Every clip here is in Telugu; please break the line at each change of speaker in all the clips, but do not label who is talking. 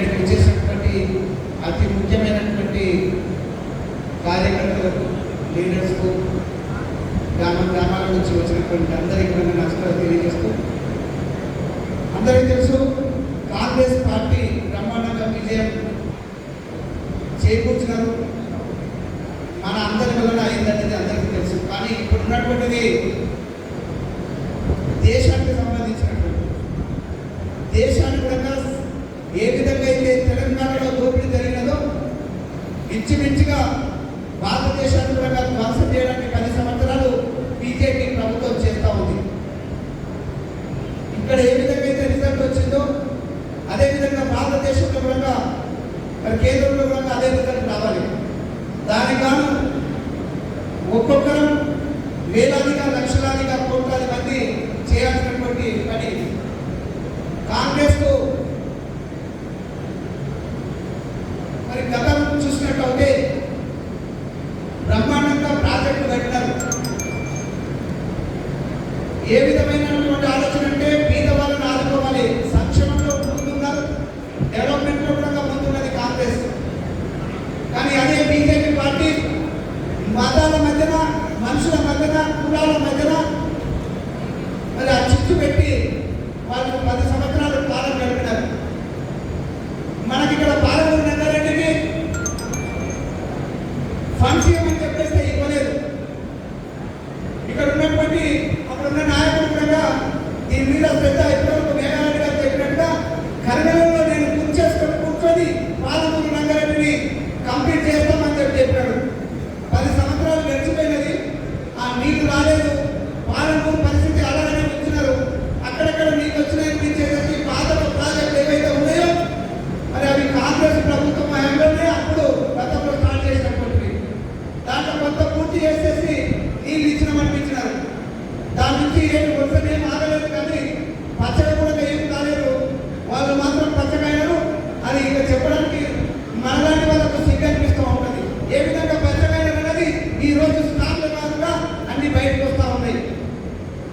ఇక్కడికి వచ్చేసినటువంటి అతి ముఖ్యమైనటువంటి కార్యకర్తలకు లీడర్స్కు గ్రామ గ్రామాల నుంచి వచ్చినటువంటి అందరికీ నమస్కారం తెలియజేస్తూ అందరికీ తెలుసు కాంగ్రెస్ పార్టీ బ్రహ్మాండంగా విజయం చేకూర్చినారు. మన అందరి వలన అయిందనేది అందరికీ తెలుసు. కానీ ఇప్పుడు ఉన్నటువంటిది దేశానికి సంబంధించినటువంటి దేశానికి కూడా ఏ విధంగా ఇంచుమించుగా భారతదేశాన్ని కూడా ధ్వంసం చేయడానికి పది సంవత్సరాలు బీజేపీ ప్రభుత్వం చేస్తూ ఉంది. ఇక్కడ ఏ విధంగా అయితే రిజల్ట్ వచ్చిందో అదే విధంగా భారతదేశంలో కూడా మరి కేంద్రంలో కూడా అదే రిజల్ట్ రావాలి. దానికి ఒక్కొక్కరం వేలాదిగా లక్షలాదిగా కోట్లాది మంది చేయాల్సినటువంటి పని. కాంగ్రెస్కు ఏ విధమైనటువంటి ఆలోచన అంటే పేద వాళ్ళని ఆదుకోవాలి సంక్షేమంలో ముందున్నారు డెవలప్మెంట్లో కూడా ముందున్నది కాంగ్రెస్. కానీ అదే బీజేపీ పార్టీ మతాల మధ్యన మనుషుల మధ్యన కులాల మధ్యన మరి ఆ చిచ్చు పెట్టి వాళ్ళు పది సంవత్సరాలు పాలన గడిపినారు మనకి ఇక్కడ పాలన నగరెడ్డికి ఫండ్స్ ఇవ్వమని చెప్పేస్తే ఇవ్వలేదు. ఇక్కడ ఉన్నటువంటి అక్కడ ఉన్న బయటకు వస్తూ ఉన్నాయి.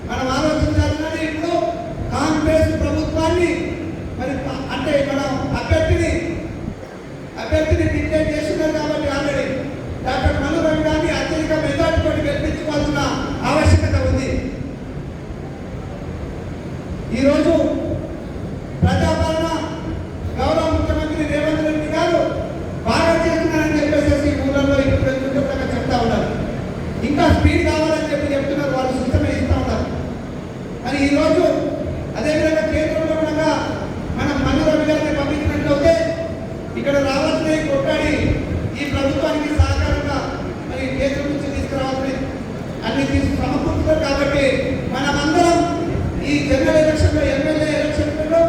మనం ఆలోచించాల్సినది ఇప్పుడు కాంగ్రెస్ ప్రభుత్వాన్ని మరి అంటే మనం అభ్యర్థిని అభ్యర్థిని డిక్లేర్ చేస్తున్నారు కాబట్టి మరి ఈరోజు అదేవిధంగా కేంద్రంలో కూడా మనం మల్లు రవి గారిని పంపించినట్లయితే ఇక్కడ రావాల్సిన కొట్టాడి ఈ ప్రభుత్వానికి సహకారంగా మరి కేంద్రం నుంచి తీసుకురావాల్సిన అన్ని తీసుకు సమకూర్చుతారు కాబట్టి మనమందరం ఈ జనరల్ ఎలక్షన్లో ఎమ్మెల్యే ఎలక్షన్లో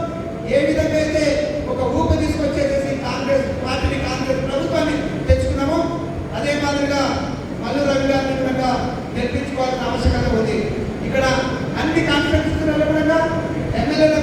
ఏ విధంగా అయితే ఒక ఊపు తీసుకొచ్చేసేసి కాంగ్రెస్ పార్టీని కాంగ్రెస్ ప్రభుత్వాన్ని తెచ్చుకున్నామో అదే మాదిరిగా మల్లు రవి గారిని కూడా ఆవశ్యకత ఉంది. ఇక్కడ